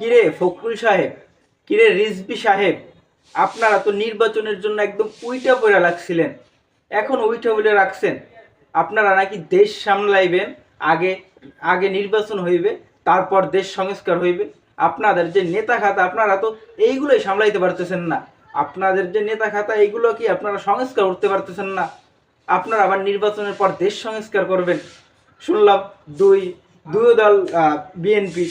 কিরে ফখরুল সাহেব? কিরে রিজবি সাহেব? আপনারা তো নির্বাচনের জন্য একদম উইটা পড়ে লাগছিলেন। এখন উইটা বলে রাখছেন। আপনারা নাকি দেশ সামলাইবেন, আগে আগে নির্বাচন হইবে, তারপর দেশ সংস্কার হইবে। আপনাদের যে নেতা খাতা, আপনারা তো এইগুলোই সামলাইতে পারতেছেন না। আপনাদের যে নেতা খাতা, এইগুলো কি আপনারা সংস্কার করতে পারতেছেন না? আপনারা আবার নির্বাচনের পর দেশ সংস্কার করবেন। শুনলাম দুই দুই দল বিএনপি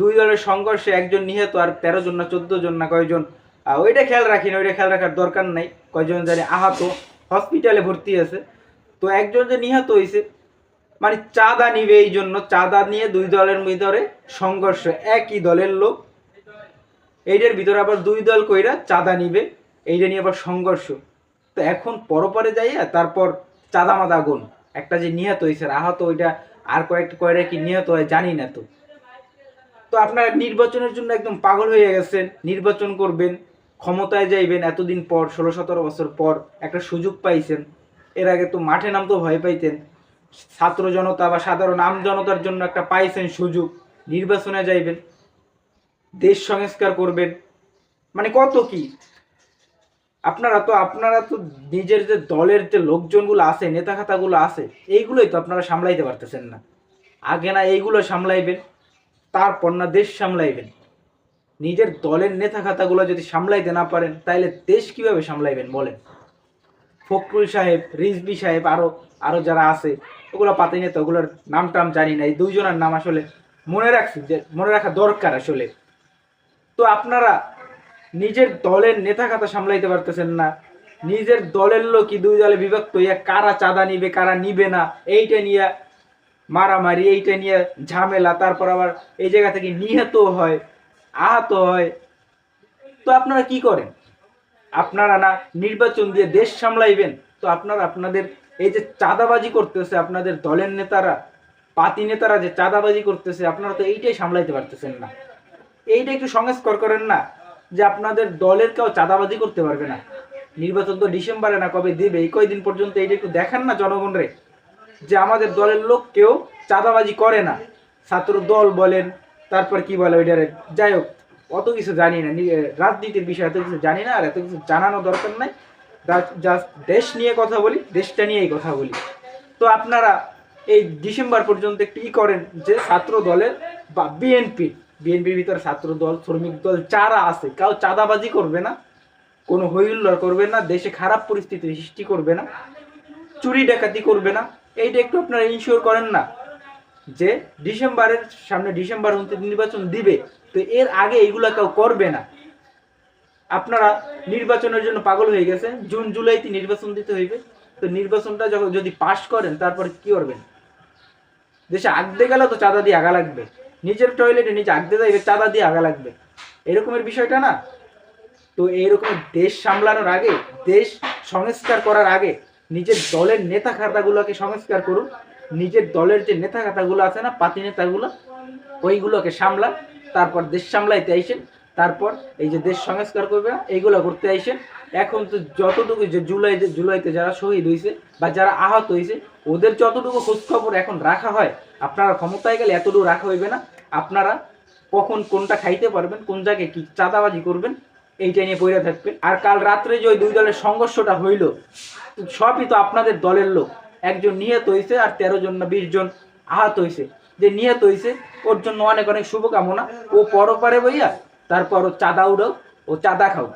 দুই দলের সংঘর্ষে একজন নিহত আর তেরো জন না চোদ্দ জন না কয়জন ওইটা খেয়াল রাখি না, ওইটা খেয়াল রাখার দরকার নাই। কয়জন জানি আহত হসপিটালে ভর্তি আছে। তো একজন যে নিহত হয়েছে মানে চাঁদা নিবে এই জন্য, চাঁদা নিয়ে দুই দলের ভিতরে সংঘর্ষ, একই দলের লোক। এইটার ভিতরে আবার দুই দল কইরা চাঁদা নিবে, এইটা নিয়ে আবার সংঘর্ষ। তো এখন পরপরে যাইয়া তারপর চাঁদা মাদা গুণ। একটা যে নিহত হয়েছে আহত, ওইটা আর কয়েকটা কয়টা কি নিহত হয় জানি না তো। তো আপনারা নির্বাচনের জন্য একদম পাগল হয়ে গেছেন, নির্বাচন করবেন, ক্ষমতায় যাইবেন এতদিন পর, ষোলো সতেরো বছর পর একটা সুযোগ পাইছেন। এর আগে তো মাঠে নাম তো ভয় পাইতেন। ছাত্র জনতা বা সাধারণ আম জনতার জন্য একটা পাইছেন সুযোগ। নির্বাচনে যাইবেন, দেশ সংস্কার করবেন। মানে কত কি? আপনারা তো আপনারা তো নিজের যে দলের যে লোকজনগুলো আছে, নেতা খাতাগুলো আছে, এইগুলোই তো আপনারা সামলাইতে পারতেছেন না। আগে না এইগুলো সামলাইবেন। তারপর না দেশ সামলাইবেন। নিজের দলের নেতা খাতাগুলো যদি সামলাইতে না পারেন তাহলে দেশ কীভাবে সামলাইবেন বলেন? ফখরুল সাহেব রিজবি সাহেব আরও আরও যারা আছে, ওগুলো পাতি নেতা, ওগুলোর নাম টাম জানি না, এই দুইজনের নাম আসলে মনে রাখছি যে, মনে রাখা দরকার আসলে। তো আপনারা নিজের দলের নেতা খাতা সামলাইতে পারতেছেন না, নিজের দলের লোকই দুই দলে বিভক্ত হইয়া কারা চাঁদা নিবে, কারা নিবে না, এইটা নিয়ে মারামারি, এইটা নিয়ে ঝামেলা, তারপর আবার এই জায়গা থেকে নিহত হয়, আহত হয়। তো আপনারা কি করেন? আপনারা না নির্বাচন দিয়ে দেশ সামলাইবেন, তো আপনারা আপনাদের এই যে চাঁদাবাজি করতেছে আপনাদের দলের নেতারা, পাতি নেতারা যে চাঁদাবাজি করতেছে, আপনারা তো এইটাই সামলাইতে পারতেছেন না। এইটা একটু সংস্কার করেন না, যে আপনাদের দলের কেউ চাঁদাবাজি করতে পারবে না। নির্বাচন তো ডিসেম্বরে না কবে দেবে, এই কয়দিন পর্যন্ত এইটা একটু দেখান না জনগণরে। যে আমাদের দলের লোক কেউ চাঁদাবাজি করে না। ছাত্র দল বলেন, তারপর কি বলে ওইটারে? যাই হোক, অত কিছু জানি না। রাজনীতির বিষয়ে এত কিছু জানি না, আর এত কিছু জানানো দরকার নাই। জাস্ট দেশ নিয়ে কথা বলি, দেশটা নিয়েই কথা বলি। তো আপনারা এই ডিসেম্বর পর্যন্ত একটু ই করেন যে ছাত্র দলের বা বিএনপি, বিএনপির ভিতরে ছাত্র দল, শ্রমিক দল যারা আছে, কাউ চাঁদাবাজি করবে না, কোনো হইহুল্লোড় করবে না, দেশে খারাপ পরিস্থিতি সৃষ্টি করবে না, চুরি ডাকাতি করবে না এইটা একটু আপনারা ইনশিওর করেন না যে ডিসেম্বরের সামনে ডিসেম্বর উনত্রিশ নির্বাচন দিবে। তো এর আগে এইগুলা কেউ করবে না। আপনারা নির্বাচনের জন্য পাগল হয়ে গেছে। জুন, জুলাইতে নির্বাচন দিতে হইবে। তো নির্বাচনটা যখন যদি পাশ করেন, তারপর কি করবেন? দেশে আগতে গেলে তো চাঁদা দিয়ে আগা লাগবে। নিজের টয়লেটে নিজে আগতে যাইবে, চাঁদা দিয়ে আগা লাগবে। এরকমের বিষয়টা না? তো এইরকম দেশ সামলানোর আগে, দেশ সংস্কার করার আগে নিজের দলের নেতা খাতাগুলোকে সংস্কার করুন, নিজের দলের যে নেতা খাতাগুলো আছে না, পাতি নেতাগুলো, ওইগুলোকে সামলান তারপর দেশ সামলাইতে আইসেন, তারপর এই যে দেশ সংস্কার করবে, এইগুলো করতে আইসেন। এখন তো যতটুকু যে জুলাই জুলাইতে যারা শহীদ হয়েছে বা যারা আহত হয়েছে ওদের যতটুকু খোঁজখবর এখন রাখা হয়, আপনারা ক্ষমতায় গেলে এতটুকু রাখা হইবে না। আপনারা কখন কোনটা খাইতে পারবেন, কোন জায়গায় কি চাঁদাবাজি করবেন এইটা নিয়ে পড়ে থাকবেন। আর কাল রাত্রে যে ওই দুই দলের সংঘর্ষটা হইল সবই তো আপনাদের দলের লোক। একজন নিহত হয়েছে আর তেরো জন না বিশ জন আহত হয়েছে যে নিহত হয়েছে ওর জন্য অনেক অনেক শুভকামনা। ও পরপারে বইয়া তারপর ও চাঁদা উড়াও, ও চাঁদা খাও।